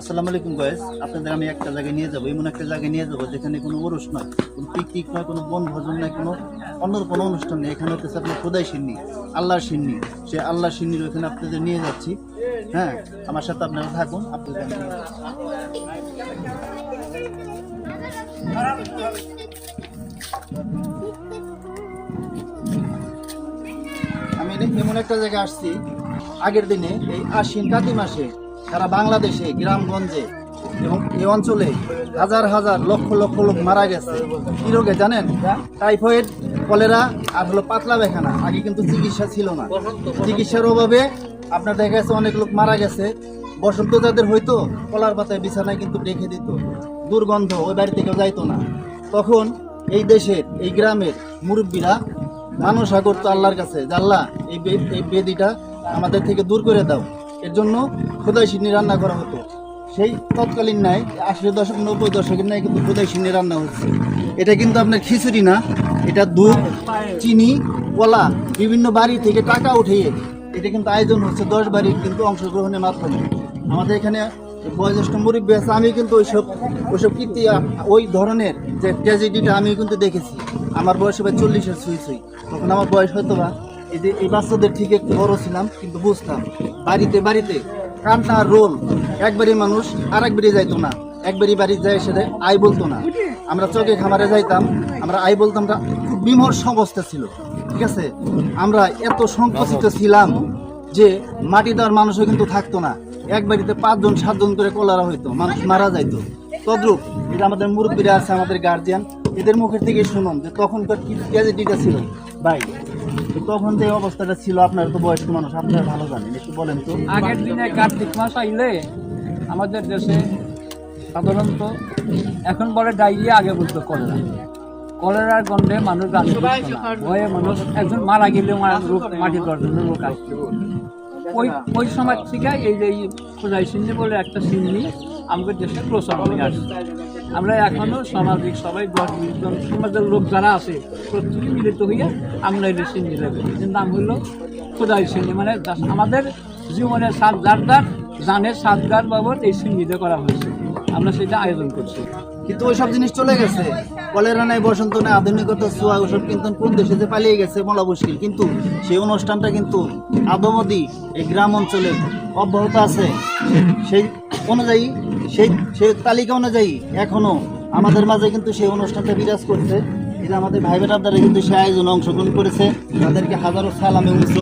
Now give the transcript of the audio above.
আসসালামু আলাইকুম গয়েস আপনাদের আমি একটা জায়গায় নিয়ে যাব, এমন একটা জায়গায় নিয়ে যাব যেখানে কোনো উরুষ নয় কোনো পিকনিক নয় কোনো বন ভোজন নয় কোনো অন্য কোনো অনুষ্ঠান নেই। এখানে হচ্ছে আপনার খোদাই সিন্নি, আল্লাহর সিন্নি। সে আল্লাহর সিন্নির ওখানে আপনাদের নিয়ে যাচ্ছি। হ্যাঁ আমার সাথে আপনারা থাকুন, আপনাদের আমি আমি এমন একটা জায়গায় আসছি, আগের দিনে, এই আশ্বিন কাতি মাসে। সারা বাংলাদেশে, গ্রামগঞ্জে এবং এই অঞ্চলে হাজার হাজার লক্ষ লক্ষ লোক মারা গেছে। কি রোগে জানেন? টাইফয়েড, কলেরা আর হলো পাতলা বেখানা। আগে কিন্তু চিকিৎসা ছিল না। চিকিৎসার অভাবে আপনার দেখা গেছে অনেক লোক মারা গেছে। বসন্ত যাদের হয়তো কলার পাতায় বিছানায় কিন্তু রেখে দিত। দুর্গন্ধ ওই বাড়ি থেকে যাইতো না। তখন এই দেশের, এই গ্রামের মুরব্বীরা মানুষ করতো আল্লাহর কাছে বে- এই বেদিটা আমাদের থেকে দূর করে দাও। এর জন্য খোদাই সিন্নি রান্না করা হতো। সেই তৎকালীন নাই আশির দশক, নব্বই দশকের নাই কিন্তু খোদাই সিন্নি রান্না হচ্ছে। এটা কিন্তু আপনার খিচুড়ি না, এটা দুধ, চিনি, কলা, বিভিন্ন বাড়ি থেকে টাকা উঠিয়ে এটা কিন্তু আয়োজন হচ্ছে দশ বাড়ির কিন্তু অংশগ্রহণের মাধ্যমে। আমাদের এখানে বয়োজ্যেষ্ঠ মুরব্বী আছে, আমি কিন্তু ওইসব ওইসব কীর্তি ওই ধরনের যে ট্র্যাজেডিটা আমি কিন্তু দেখেছি। আমার বয়স এবার চল্লিশের ছুঁই ছুঁই। তখন আমার বয়স হয়তো বা এই যে এই বাচ্চাদের ঠিক একটু বড় ছিলাম কিন্তু বুঝতাম বাড়িতে বাড়িতে কান্না রোল। একবারই মানুষ আর একবারই যাইতো না। একবারই বাড়ি যায় সেটা আই বলতো না। আমরা চকে খামারে যাইতাম আমরা আই বলতাম খুব বিমর্ষ অবস্থা ছিল। ঠিক আছে? আমরা এত সংকুচিত ছিলাম যে মাটি দেওয়ার মানুষও কিন্তু থাকতো না। এক বাড়িতে পাঁচজন সাতজন করে কলারা হইতো মানুষ মারা যাইতো। তদ্রুপ এটা আমাদের মুরব্বীরা আছে আমাদের গার্জিয়ান এদের মুখের থেকে শুনুন যে তখনকার কি ট্র্যাজেডিটা ছিল। ভাই তো তখন যে অবস্থাটা ছিল, আপনার তো বয়স্ক মানুষ, আপনারা ভালো জানেন, একটু বলেন তো। আগের দিনে কার্তিক মাস আইলে আমাদের দেশে সাধারণত এখন বলে ডায়রিয়া, আগে বলতো কলেরা। কলেরার গন্ধে মানুষ জানতে ভয়ে মানুষ একজন মারা গেলে মাটি দেওয়ার জন্য লোক আসতো ওই ওই সময় থেকে এই যে খোদাই সিন্নি বলে একটা সিন্নি আমাদের দেশে প্রচলন হয়ে আসছে আমরা এখনও সামাজিক, সবাই সমাজের লোক যারা আছে, প্রত্যেকে মিলিত হইয়া আমরা এই সিন্নি দেবে এর নাম হইল খোদাই সিন্নি মানে আমাদের জীবনের সাত দার দার জানের সাত দার বাবদ এই সিন্নিতে করা হয়েছে। আমরা সেটা আয়োজন করছি। কিন্তু ওইসব জিনিস চলে গেছে। কলেরা নাই, বসন্ত নাই, আধুনিকতা, ছোঁয়া, ওসব কিন্তু কোন দেশে যে পালিয়ে গেছে বলা মুশকিল। কিন্তু সেই অনুষ্ঠানটা কিন্তু আদমদি এই গ্রাম অঞ্চলে অব্যাহত আছে। সেই অনুযায়ী, সেই সেই তালিকা অনুযায়ী এখনও আমাদের মাঝে কিন্তু সেই অনুষ্ঠানটা বিরাজ করছে। এটা আমাদের ভাই বেটার দ্বারা কিন্তু সে আয়োজনে অংশগ্রহণ করেছে। তাদেরকে হাজারো সালামে